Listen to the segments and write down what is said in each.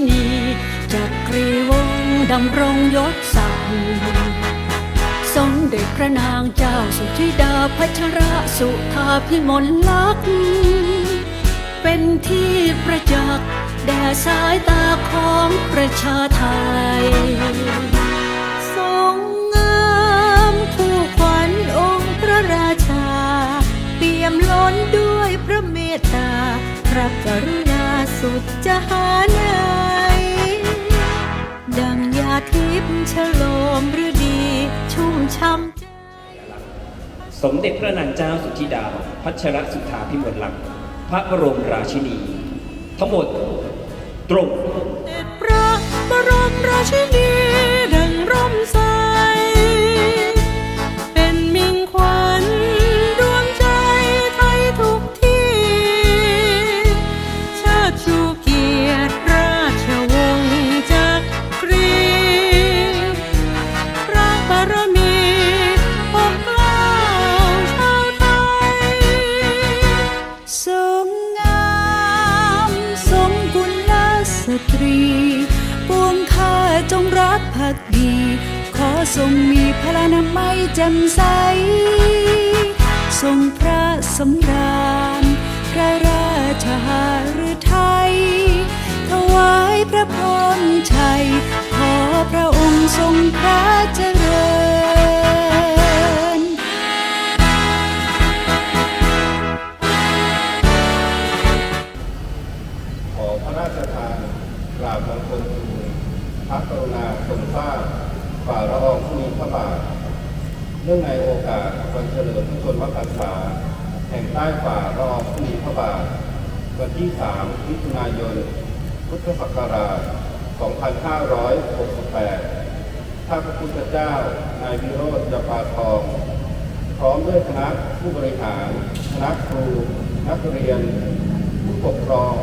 ินีจักรีวงศ์ดำรงยศศักดิ์สมเด็จพระนางเจ้าสุธิดาพัชรสุธาพิมลลักษณ์เป็นที่ประจักษ์แด่สายตาของประชาไทยทรงงามคู่ขวัญองค์พระราชา เปี่ยมล้นด้วยพระเมตตาพระก พย์ฉโลมฤดีชุ่มช่ำใจสมเด็จพระนางเจ้าสุธิดา พัชรสุธาพิมลลักษณ์พระบรมราชินี ทั้งหมดตรง เด็จพระบรมราชินี ตรี ปวงข้าจงรักภักดี ขอทรงมีพระนามัยแจ่มใส ทรงพระสำราญพระราชหฤทัยถวายพระพรชัย ขอพระองค์ทรงพระเจริญ พระกรุณาทรงทราบฝ่าละอองธุลีพระบาทเนื่องในโอกาสวันเฉลิมพระชนมพรรษาแห่งใต้ฝ่าละอองธุลีพระบาท วันที่ 3 มิถุนายน พุทธศักราช 2568ข้าพระพุทธเจ้า นายวิโรจน์จำปาทอง พร้อมด้วยคณะผู้บริหาร คณะครู นักเรียน ผู้ปกครอง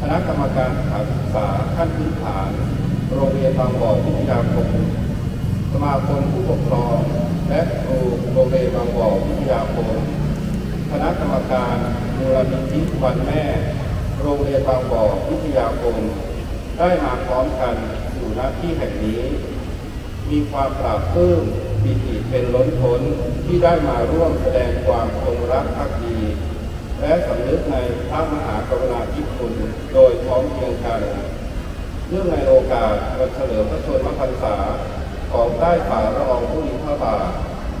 คณะกรรมการสถานศึกษาขั้นพื้นฐาน โรงเรียนบางบ่อวิทยาคม สมาคมผู้ปกครองและครูโรงเรียนบางบ่อวิทยาคม คณะกรรมการมูลนิธิวันแม่ โรงเรียนบางบ่อวิทยาคม ได้มาพร้อมกันอยู่ณที่แห่งนี้ มีความปราบปลื้มปิติเป็นล้นพ้นที่ได้มาร่วมแสดงความจงรักภักดีและสำนึกในพระมหากรุณาธิคุณโดยพร้อมเพรียงกัน เนื่องในโอกาสวันเฉลิมพระชนมพรรษาของใต้ฝ่าละอองธุลีพระบาท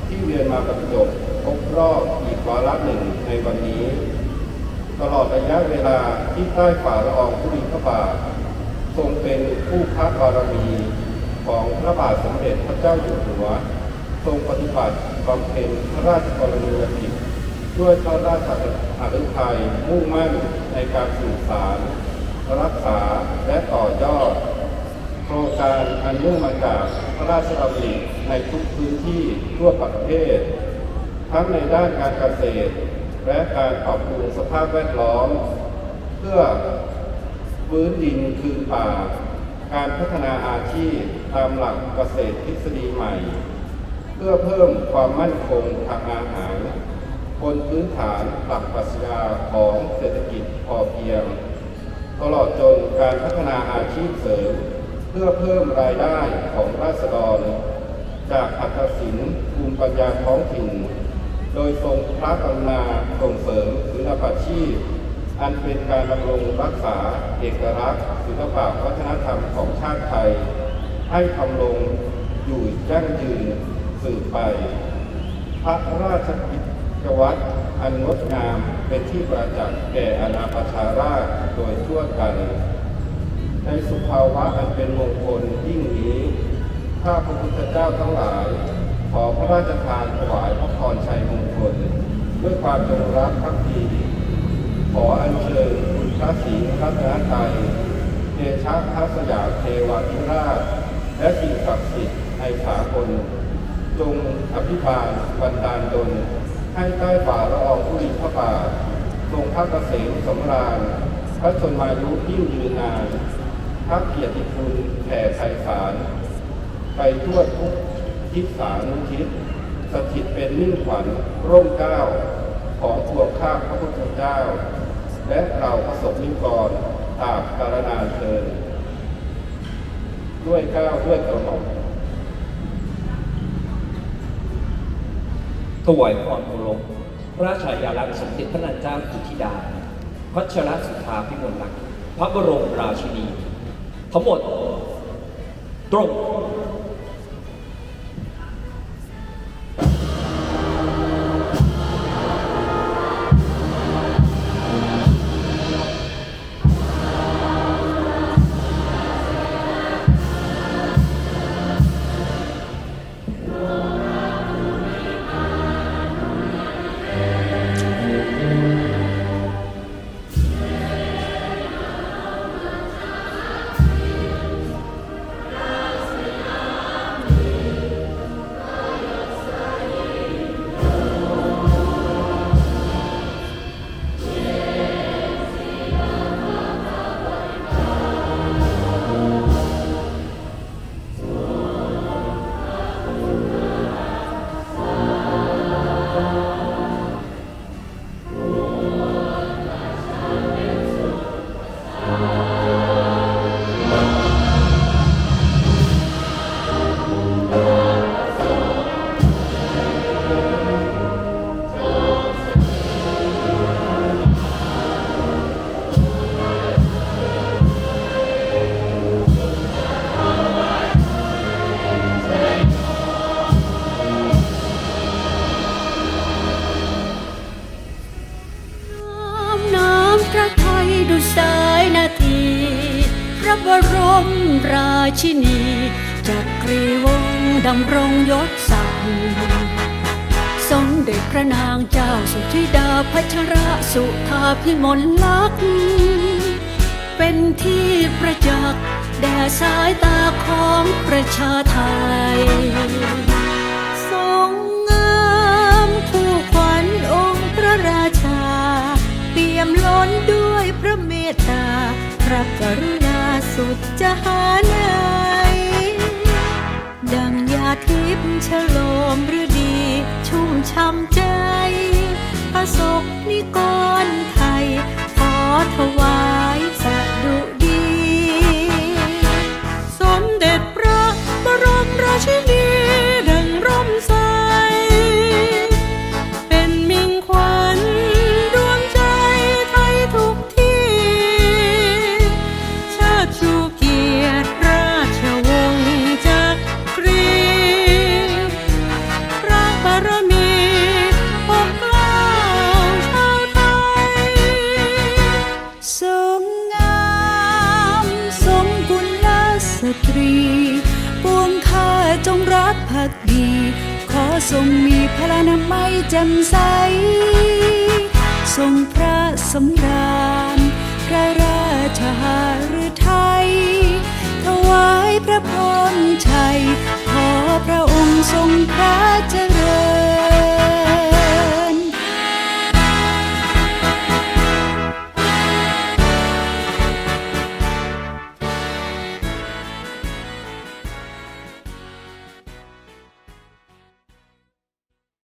ที่เวียนมาบรรจบครบรอบอีกวาระหนึ่งในวันนี้ ตลอดระยะเวลาที่ใต้ฝ่าละอองธุลีพระบาททรงเป็นผู้พระบารมีของพระบาทสมเด็จพระเจ้าอยู่หัว ทรงปฏิบัติบำเพ็ญพระราชกรณียกิจด้วยพระราชหฤทัยมุ่งมั่นในการสื่อสาร รักษาและต่อยอด โครงการอันเนื่องมาจากพระราชดำริในทุกพื้นที่ทั่วประเทศ ทั้งในด้านการเกษตร และการปรับปรุงสภาพแวดล้อม เพื่อฟื้นดินคืนป่า การพัฒนาอาชีพตามหลักเกษตรทฤษฎีใหม่ เพื่อเพิ่มความมั่นคงทางอาหารบนพื้นฐานหลักปรัชญาของเศรษฐกิจพอเพียง ตลอดจนการพัฒนาอาชีพเสริม เพื่อเพิ่มรายได้ของราษฎร จากอัตศิลป์ภูมิปัญญาท้องถิ่น โดยทรงพระกรุณาส่งเสริมศิลปาชีพ อันเป็นการดำรงรักษาเอกลักษณ์ศิลปะวัฒนธรรมของชาติไทย ให้ทำลงอยู่ยั่งยืนสืบไป พระราชกิจ วัตรอันงดงามเป็นที่ประจักษ์แก่อาณาปชาราษฎร์โดยทั่วกัน ในสุภาวะอันเป็นมงคลยิ่งนี้ข้าพระพุทธเจ้าทั้งหลาย ขอพระราชทานถวายพระพรชัยมงคล ด้วยความจงรักภักดีขออัญเชิญคุณพระศรีรัตนตรัยเดชะพระสยามเทวาธิราช และสิ่งศักดิ์สิทธิ์ในสากลจงอภิบาลบันดาลดล ให้ใต้ฝ่าละอองธุลีพระบาททรงพระเกษมสำราญพระชนมายุยิ่งยืนนาน พระเกียรติคุณแผ่ไพศาลไปทั่วทุกทิศสานุทิศสถิตเป็นมิ่งขวัญร่มเก้าของพวงข้าพระพุทธเจ้า และเราประสบนิกรตาบกาลนานเทินด้วยเก้าด้วยกระหม่อม ถวายความเคารพพระราชายาลักษณ์สมเด็จพระนางเจ้าสุธิดา พัชรสุธาพิมลลักษณ์พระบรมราชินี ทั้งหมดตรง บรมราชินีจักรีวงศ์ดำรงยศศักดิ์สมเด็จพระนางเจ้าสุธิดาพัชรสุธาพิมลลักษณ์เป็นที่ประจักษ์แด่สายตาของประชาไทยทรงงามคู่ขวัญองค์พระราชา เปี่ยมล้นด้วย จะหาไหน ดังยาทิพย์ฉโลมฤดี ชุ่มช่ำ จงรักผักดี ขอทรงมีพระนามัยแจ่มใส ทรงพระสำราญพระราชหฤทัยถวายพระพรชัย ขอพระองค์ทรงพระ